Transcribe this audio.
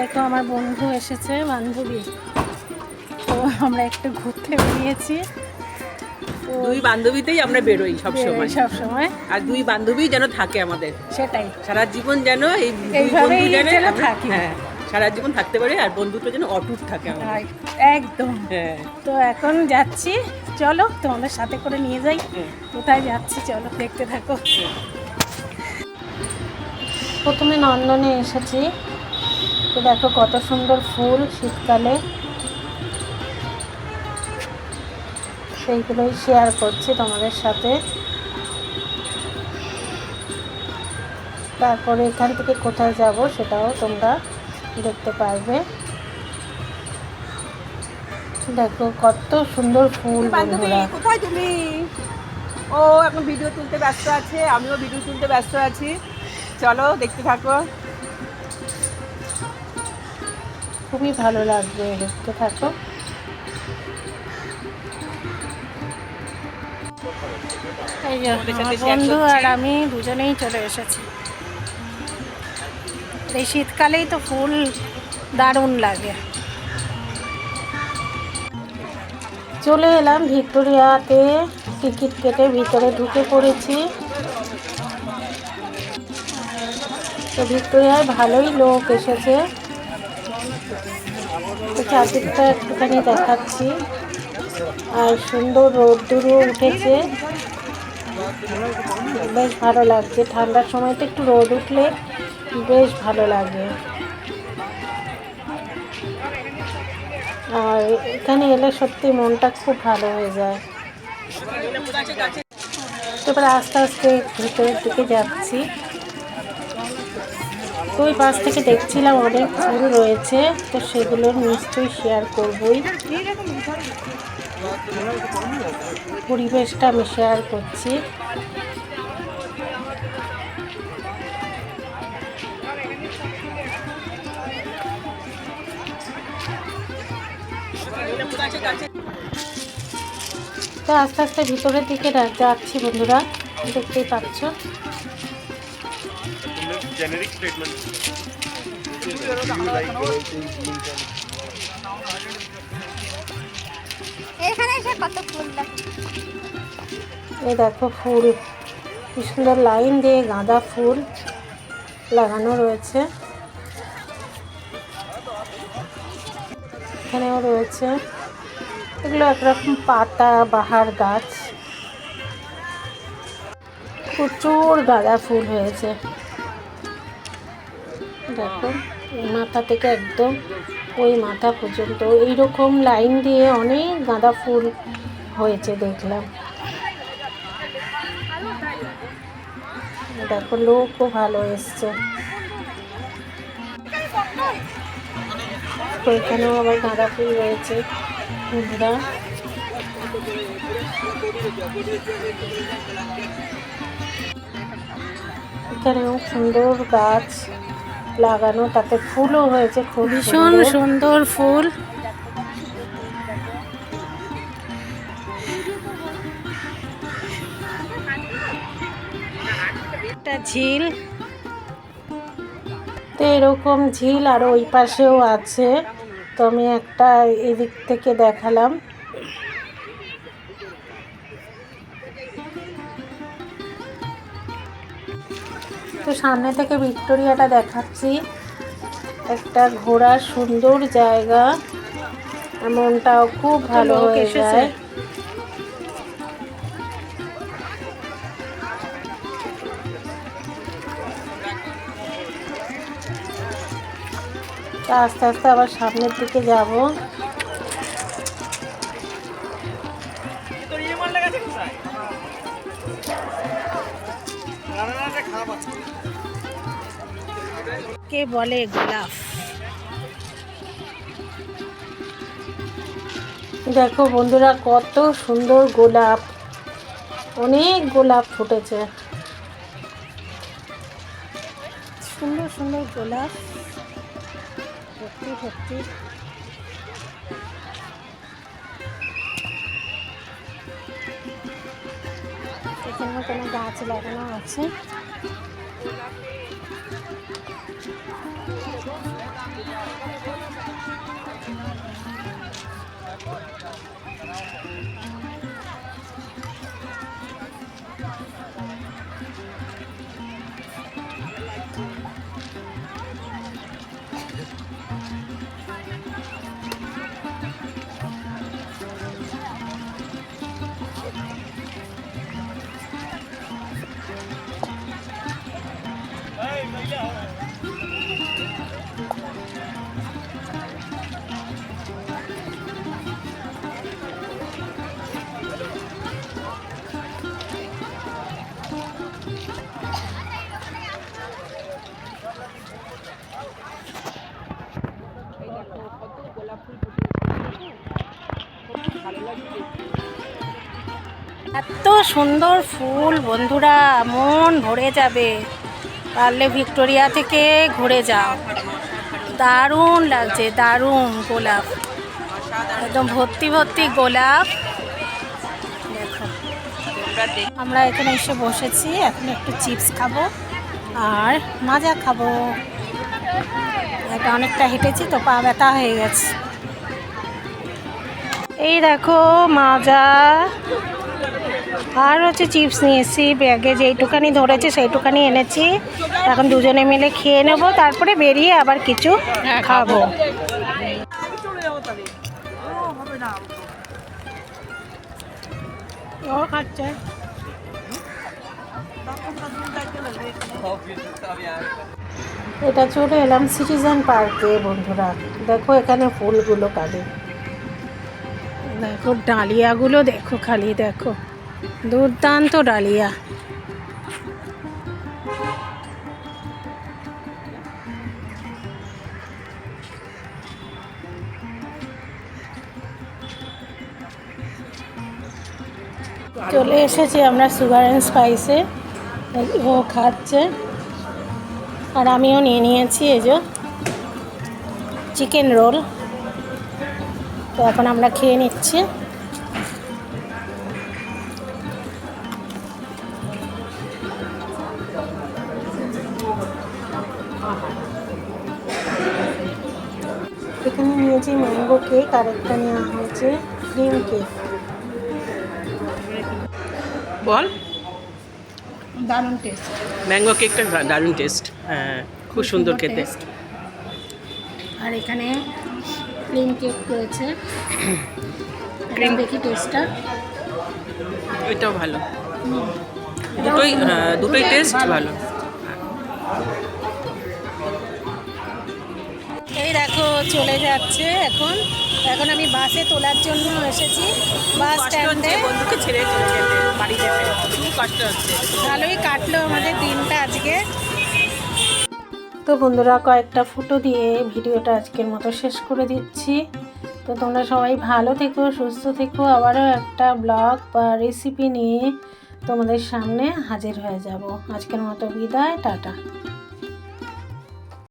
দেখো আমার বন্ধু এসেছে বান্ধবী। তো আমরা একটু ঘুরতে বেরিয়েছি। দুই বান্ধবীতেই আমরা বেরোই সব সময়। সব সময়। আর দুই বান্ধবী যেন থাকে আমাদের। সেটাই। সারা জীবন যেন এই বন্ধু যেন থাকি। হ্যাঁ সারা জীবন থাকতে পারে আর বন্ধুত্ব যেন অটুট থাকে একদম। হ্যাঁ। তো এখন যাচ্ছি। চলো তোমাদের সাথে করে নিয়ে যাই। হ্যাঁ। কোথায় যাচ্ছি চলো দেখতে থাকো। প্রথমে নন্দনে এসেছি। তো দেখো কত সুন্দর ফুল শীতকালে। সেইগুলোই শেয়ার করছি তোমাদের সাথে। তারপরে এখান থেকে কোথায় যাব সেটাও তোমরা দেখতে পারবে। দেখো কত সুন্দর ফুল বন্ধুরা। কোথায় তুমি? ও এখন ভিডিও তুলতে ব্যস্ত আছে আমিও ভিডিও তুলতে ব্যস্ত আছি। চলো দেখতে থাকো। খুবই ভালো লাগবে দেখতে থাকো। এই যে বন্ধু আর আমি দুজনেই চলে এসেছি। এই শীতকালেই তো ফুল দারুণ লাগে। চলে এলাম ভিক্টোরিয়াতে টিকিট কেটে ভিতরে ঢুকে পড়েছি। তো ভিক্টোরিয়ায় ভালোই লোক এসেছে। চারদিকটা একটুখানি দেখাচ্ছি। আর সুন্দর রোদ্দুরও উঠেছে। বেশ ভালো লাগছে। ঠান্ডার সময় তো একটু রোদ উঠলে বেশ ভালো লাগে। আর এখানে এলে সত্যি মনটা খুব ভালো হয়ে যায়। তারপরে আস্তে আস্তে ভিতরের দিকে যাচ্ছি। ওই পাশ থেকে দেখছিলাম অনেক ফুল রয়েছে, তো সেগুলো নিশ্চয়ই শেয়ার করবই। পরিবেশটা আমি শেয়ার করছি। তো আস্তে আস্তে ভিতরের দিকে যাচ্ছি বন্ধুরা, দেখতেই পাচ্ছ। Generic statement. Do you like in jeans and এখানে এসে কত ফুল এই দেখো ফুল। কি সুন্দর লাইন দিয়ে গাঁদা ফুল লাগানো রয়েছে। এখানেও রয়েছে। এগুলো একরকম পাতা বাহার গাছ। প্রচুর গাঁদা ফুল হয়েছে। দেখো মাথা থেকে একদম ওই মাথা পর্যন্ত। এইরকম লাইন দিয়ে অনেক গাঁদা ফুল হয়েছে, দেখলাম। দেখো, লোকও ভালো এসছে। তো এখানেও আবার গাঁদা ফুল রয়েছে, বন্ধুরা। এখানেও সুন্দর গাছ। লাগানো তাতে ফুলও হয়েছে খুব ভীষণ সুন্দর। ফুল। একটা ঝিল। তো এরকম ঝিল আর ওই পাশেও আছে। তো আমি একটা এদিক থেকে দেখালাম। সামনে থেকে ভিক্টোরিয়াটা দেখাচ্ছি। একটা ঘোরার সুন্দর জায়গা। আর মনটাও খুব ভালো হয়ে। যায়। আস্তে আস্তে আবার সামনের দিকে যাব। কে বলে গোলাপ? দেখো বন্ধুরা কত সুন্দর গোলাপ। অনেক গোলাপ ফুটেছে। সুন্দর সুন্দর গোলাপ। ভর্তি ভর্তি এখানে কোনো গাছ লাগানো আছে? এত সুন্দর ফুল, বন্ধুরা, মন ভরে যাবে। পারলে ভিক্টোরিয়া থেকে ঘুরে যাও। দারুণ লাগছে, দারুণ গোলাপ। একদম ভর্তি ভর্তি গোলাপ। দেখো। আমরা এখানে এসে বসেছি, এখন একটু চিপস খাব আর মাজা খাব। এটা অনেকটা হেঁটেছি, তো পা ব্যথা হয়ে গেছে। এই দেখো মাজা। আর হচ্ছে চিপস নিয়েছি ব্যাগে যেইটুখানি ধরেছে সেইটুকানি এনেছি। এখন দুজনে মিলে খেয়ে নেব তারপরে বেরিয়ে আবার কিছু খাব। ও খাচ্ছে। এটা চলে এলাম সিটিজেন পার্কে বন্ধুরা। দেখো এখানে ফুলগুলো কাটে দেখো, ডালিয়াগুলো দেখো খালি, দেখো। দুর্দান্ত ডালিয়া। চলে এসেছি আমরা সুগার অ্যান্ড স্পাইসে। ও খাচ্ছে। আর আমিও নিয়ে নিয়েছি, এই যে, চিকেন রোল। তো এখন আমরা খেয়ে নিচ্ছি। এখানে নিয়েছি ম্যাঙ্গো কেক আর একটা নেওয়া হয়েছে ক্রিম কেক বল। দারুণ টেস্ট ম্যাঙ্গো কেকটা দারুণ টেস্ট হ্যাঁ খুব সুন্দর খেতে। আর এখানে ক্রিম কেক রয়েছে ক্রিম দেখি টেস্টটা এটাও ভালো। দুটোই দুটোই টেস্ট ভালো। এই দেখো চলে যাচ্ছে এখন। এখন আমি বাসে তোলার জন্য এসেছি। বাস স্ট্যান্ডে। বন্ধুকে ছেড়ে চলে যেতে বাড়ি যেতে। খুব কষ্ট হচ্ছে। ভালোই কাটলো আমাদের দিনটা আজকে। তো বন্ধুরা কয়েকটা ফটো দিয়ে ভিডিওটা আজকের মতো শেষ করে দিচ্ছি। তো তোমরা সবাই ভালো থেকো, সুস্থ থেকো। আবারও একটা ব্লগ বা রেসিপি নিয়ে তোমাদের সামনে হাজির হয়ে যাব। আজকের মতো বিদায়, টাটা।